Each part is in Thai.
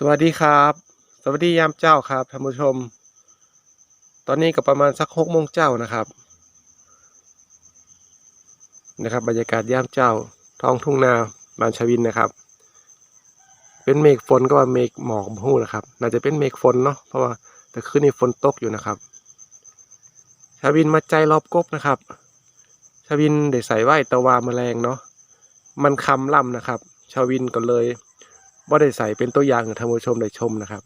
สวัสดีครับ สวัสดียามเจ้าครับท่านผู้ชม ตอนนี้ก็ประมาณสักหกโมงเจ้านะครับ นะครับ บรรยากาศยามเจ้า ท้องทุ่งนาบานชวินนะครับ เป็นเมฆฝนก็ว่าเมฆหมอกหูนะครับ น่าจะเป็นเมฆฝนเนาะเพราะว่าแต่คืนนี้ฝนตกอยู่นะครับ ชาวินมาใจรอบกบนะครับ ชาวินได้ใส่ไหวตะวาแมลงเนาะมันคำล่ำนะครับ ชาวินก็เลย ว่าได้ใส่เป็นตัวอย่างให้ท่านผู้ชมได้ชมนะครับ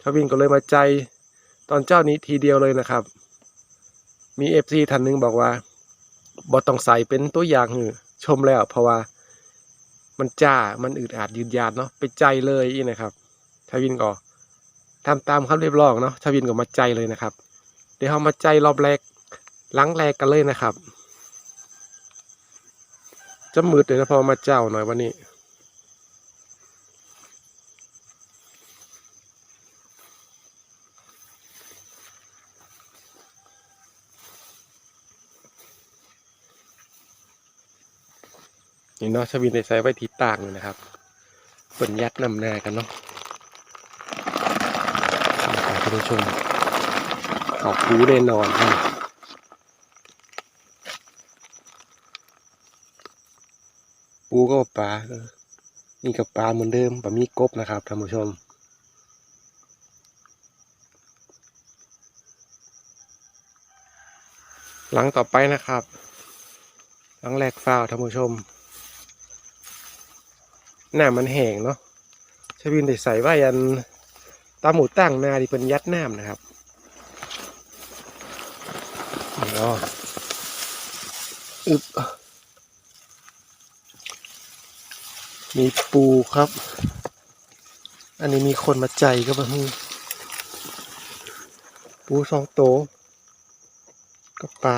ชาวินก็เลยมาใจตอนเจ้านี้ทีเดียวเลยนะครับ มีเอฟซีท่านหนึงบอกว่าบอต้องใส่เป็นตัวอย่างให้ชมแล้ว เพราะว่ามันจ้ามันอึดอัดยืนยานเนาะไปใจเลยอีนะครับชาวินก็ทำตามคำเรียบร้องเนาะชาวินก็มาใจเลยนะครับ เดี๋ยวเรามาใจรอบแรกหลังแรกกันเลยนะครับ จะมืดเลยนะพอมาเจ้าหน่อยวันนี้ นี่เนาะชวินได้ใส่ไว้ที่ต่างเลยนะครับเปิ่นยัดนำหน้ากันเนาะนี่ครับท่านผู้ชมออกหูแน่นอนครับปูก็ปลาเนี่กับปลาเหมือนเดิมปลามีกบนะครับท่านผู้ชมหลังต่อไปนะครับ หลังแรกฟ้าวท่านผู้ชม น้ามันแห้งเนาะชวินได้ใส่ไว้ยันตาหมูตั้งนาที่เป็นยัดน้ำนะครับเนาะอึบมีปูครับ อันนี้มีคนมาใจก็มาฮือปูสองโตกับปลา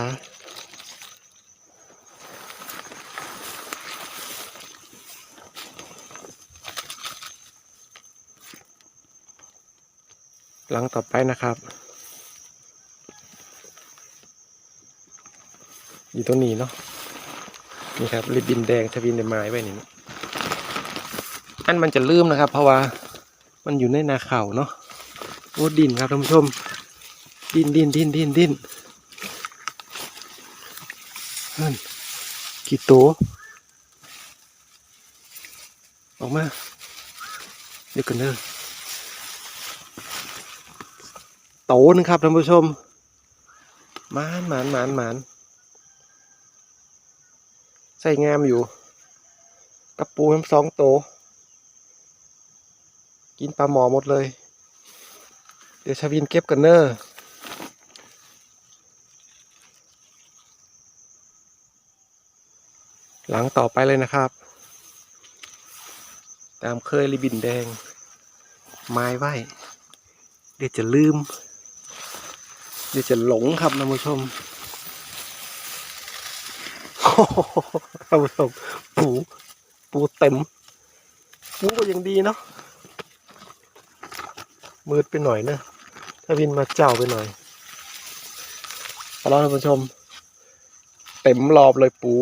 หลังต่อไปนะครับ อยู่ตรงนี้เนาะนี่ครับริบบินแดงทวินในไม้ไว้นี่อันมันจะลืมนะครับ เพราะว่ามันอยู่ในนาเข่าเนาะโอ้ดินครับท่านผู้ชม ดินดินดินดินดินนั่นกี่ตัวออกมาเดี๋ยวกันเด้อ โตนึงครับท่านผู้ชมหมานหมานหมานหมานใส่งามอยู่กระปูทั้งสองโต กินปลาหมอหมดเลย เดี๋ยวชาวินเก็บกันเนอร์หลังต่อไปเลยนะครับ ตามเคยริบบินแดง ไม้ไว้ เดี๋ยวจะลืม เดี๋ยวจะหลงครับท่านผู้ชมโอ้โหท่านผู้ชมปูปูเต็มปูก็ยังดีเนาะมืดไปหน่อยนะถ้าวินมาเจ้าไปหน่อยเอาละท่านผู้ชม เต็มรอบเลยปู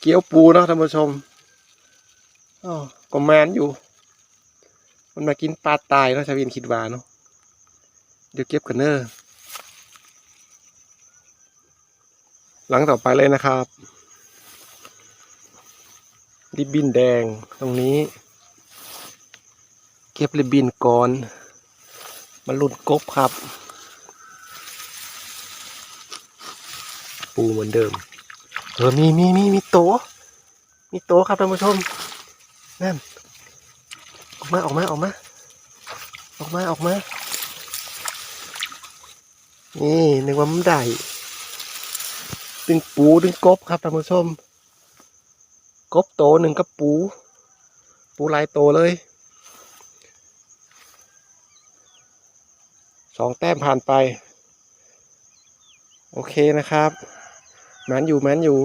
เกี๊ยวปูนะท่านผู้ชม อ๋อก็แมนอยู่ มันมากินปลาตายเนาะชาวินคิดว่าเนาะเดี๋ยวเก็บกันเนอร์หลังต่อไปเลยนะครับริบบินแดงตรงนี้ เก็บริบบินก่อนมาหลุดกบครับ ปูเหมือนเดิมเออมีมีมีมีโตะมีโตะครับท่านผู้ชม นั่น ออกมาออกมาออกมา ออกมาออกมา นี่นึกว่ามันได้ดึงปูดึงกบครับท่านผู้ชม กบโตหนึ่งกับปู ปูลายโตเลยสองแต้มผ่านไป โอเคนะครับแมนอยู่แมนอยู่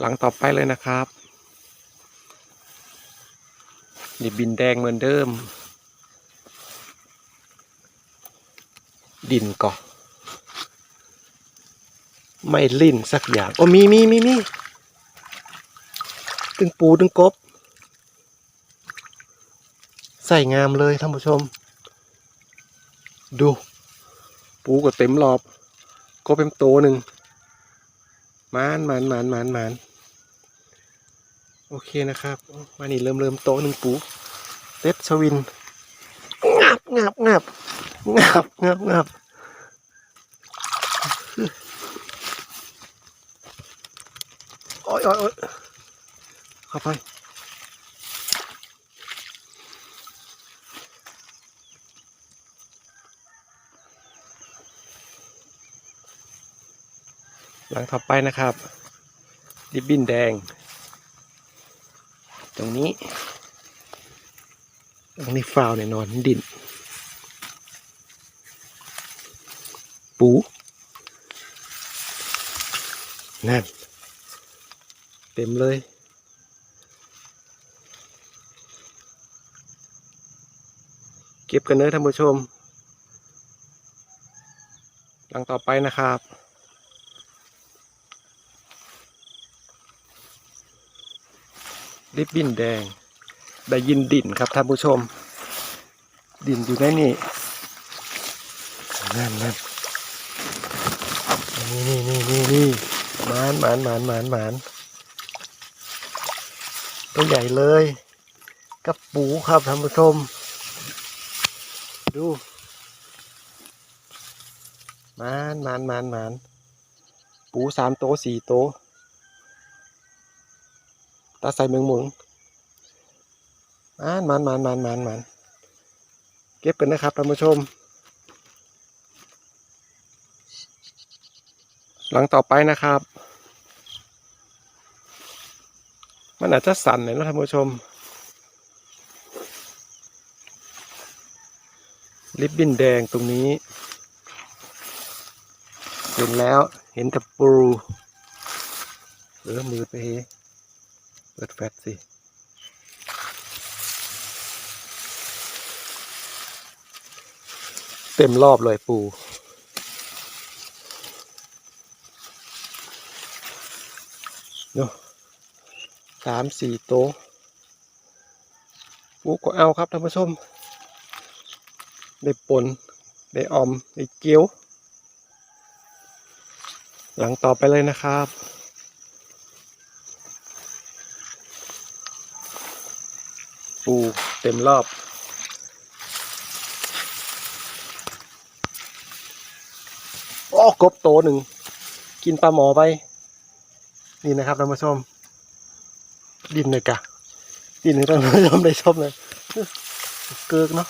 หลังต่อไปเลยนะครับนี่บินแดงเหมือนเดิม ดินก่อไม่ลิ่นสักอย่างโอ้มีมีมีมีตึงปูตึงกบ ใส่งามเลยท่านผู้ชม ดู ปูก็เต็มรอบ ก็เป็นโตหนึ่งมานมานมานมานมาน โอเคนะครับมานี่เริ่มเริ่มโตหนึ่งปูเต็ดชวินงับงับงับงับงับงับโอ้ยโอ้ยโอ้ยเข้าไปหลังต่อไปนะครับริบบิ้นแดง ตรงนี้ตรงนี้ฟาวเนี่ยนอนดิน ปูนั่นเต็มเลยเก็บกันเนอะท่านผู้ชม หลังต่อไปนะครับ ริบบิ้นแดง ได้ยินดินครับท่านผู้ชม ดินอยู่ในนี่นั่นนั่นนี่นี่นี่นี่นี่หมานหมานหมานหมานหมานตัวใหญ่เลยกับปูครับท่านผู้ชม ดูหมานหมานหมานหมานปูสามโตสี่โต ตาใส่เมืองหมุงมานมานมานมานมานมานเก็บกันนะครับท่านผู้ชม หลังต่อไปนะครับ มันอาจจะสั่นหน่อยนะท่านผู้ชม ลิปบิ้นแดงตรงนี้ เห็นแล้วเห็นแต่ปูเออมือไปเฮ เปิดแฟลชสิเต็มรอบเลยปู เนาะสามสี่โต๊ะปูก็เอาครับท่านผู้ชม ได้ปน ได้ออม ได้เกี๊ยว หลังต่อไปเลยนะครับ ปู เต็มรอบ โอ้กบโตหนึ่ง กินปลาหมอไป นี่นะครับท่านผู้ชม ดินเลยกะ ดินให้ท่านผู้ชมได้ชมเลยเกิกเนาะ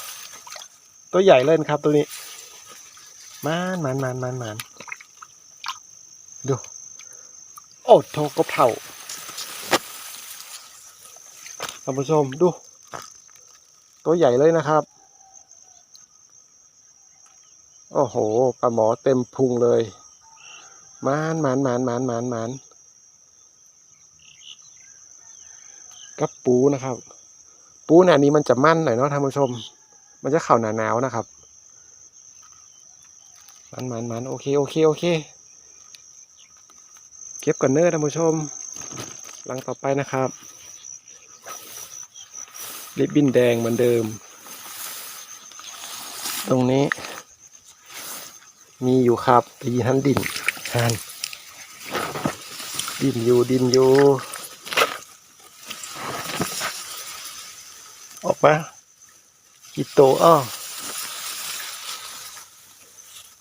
ตัวใหญ่เล่นครับตัวนี้มานมานมานมานมานดู โอ้โทกบเผาท่านผู้ชมดู ตัวใหญ่เลยนะครับ โอ้โหปลาหมอเต็มพุงเลยมานมานมานมานมานมานกับปูนะครับ ปูหนานี้มันจะมั่นหน่อยเนาะท่านผู้ชม มันจะเข่าหนาหนาวนะครับ มันมันมันโอเคโอเคโอเค เก็บก่อนเนอะท่านผู้ชม หลังต่อไปนะครับ ริบบิ้นแดงเหมือนเดิม ตรงนี้ มีอยู่ครับแต่ยีหันดินหันดินอยู่ดินอยู่ออกมากี่โตอ้อ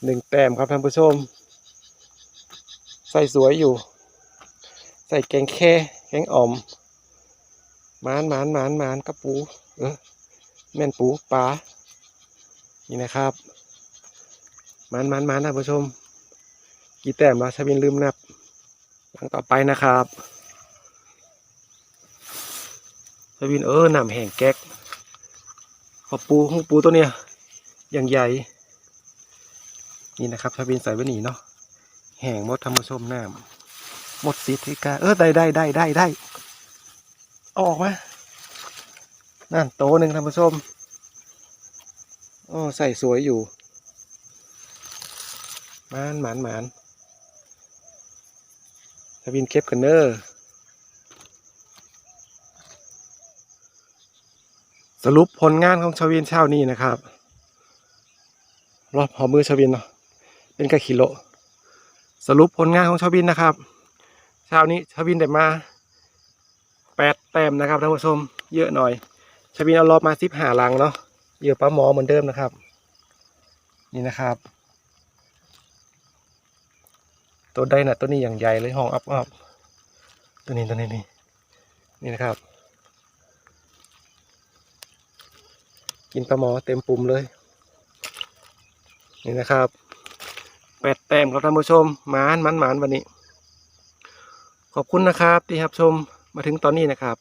หนึ่งแต้มครับท่านผู้ชม ใส่สวยอยู่ ใส่แกงแค่แกงอ่อม มานมานมานมานกระปูเออแม่นปูปลานี่นะครับมานมานมานนะผู้ชม กี่แต้มแล้วชาบินลืมนับหลังต่อไปนะครับชาบินเออหนำแห้งแก๊กขอปูของปูตัวเนี้ยอย่างใหญ่ นี่นะครับชาบินใส่ไว้หนีเนาะแห้งหมดธรรมชมน้ำหมดสิทธิกาเออได้ได้ได้ได้ได้ ออกมานั่นโตหนึ่งท่านผู้ชมโอ้ใส่สวยอยู่หมานหมานหมานชาวินเก็บกันเนอร์สรุปผลงานของชาวินเช้านี้นะครับ รอบหอมือชาวินเนาะเป็นกะกิโล สรุปผลงานของชาวินนะครับเช้านี้ชาวินได้มา แปดแต้มนะครับท่านผู้ชมเยอะหน่อยชาวินเอารอบมาสิบหาลังเนาะเยอะป้าหมอเหมือนเดิมนะครับ นี่นะครับ ตัวใดน่ะตัวนี้อย่างใหญ่เลยห้องอัพอัพตัวนี้ตัวนี้นี่นี่นะครับ กินปลาหมอเต็มปุ่มเลย นี่นะครับแปดแต้มครับท่านผู้ชมหมานมันหมานวันนี้ ขอบคุณนะครับที่รับชม มาถึงตอนนี้นะครับ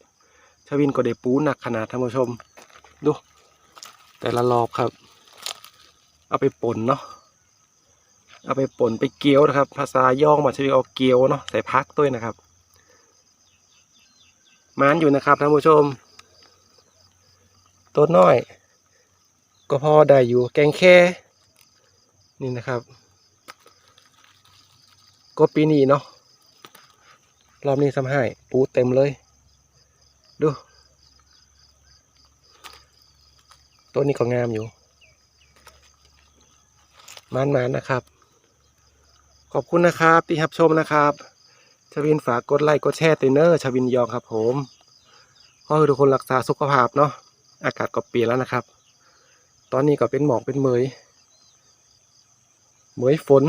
ชวินก็ได้ปูหนักขนาดท่านผู้ชม ดู แต่ละรอบครับ เอาไปป่นเนาะเอาไปป่นไปเกี๊ยวนะครับ ภาษาย่องมาชวินเอาเกี๊ยวเนาะใส่พักด้วยนะครับมานอยู่นะครับท่านผู้ชมตัวน้อย ก็พอได้อยู่แกงแค่นี่นะครับ ก็ปีนี้เนาะ รอบนี้ทำให้ปูเต็มเลย ดูตัวนี้ก็งามอยู่มานๆนนะครับ ขอบคุณนะครับที่รับชมนะครับ ชวินฝากกดไลค์กดแชร์เตเนอร์ชวินยองครับผมขอให้ทุกคนรักษาสุขภาพเนาะอากาศก็เปลี่ยนแล้วนะครับ ตอนนี้ก็เป็นหมอกเป็นเหมยเหมยฝน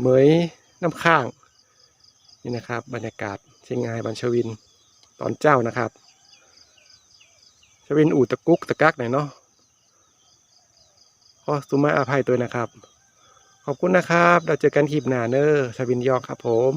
เหมยน้ำข้าง นี่นะครับ บรรยากาศเชียงรายบัญชวินตอนเจ้านะครับ ชวินอู่ตะกุกตะกักหน่อยเนาะขอสุมาอาภัยตัวนะครับ ขอบคุณนะครับ เราเจอกันคลิปหน้าเนอร์ชวินยองครับผม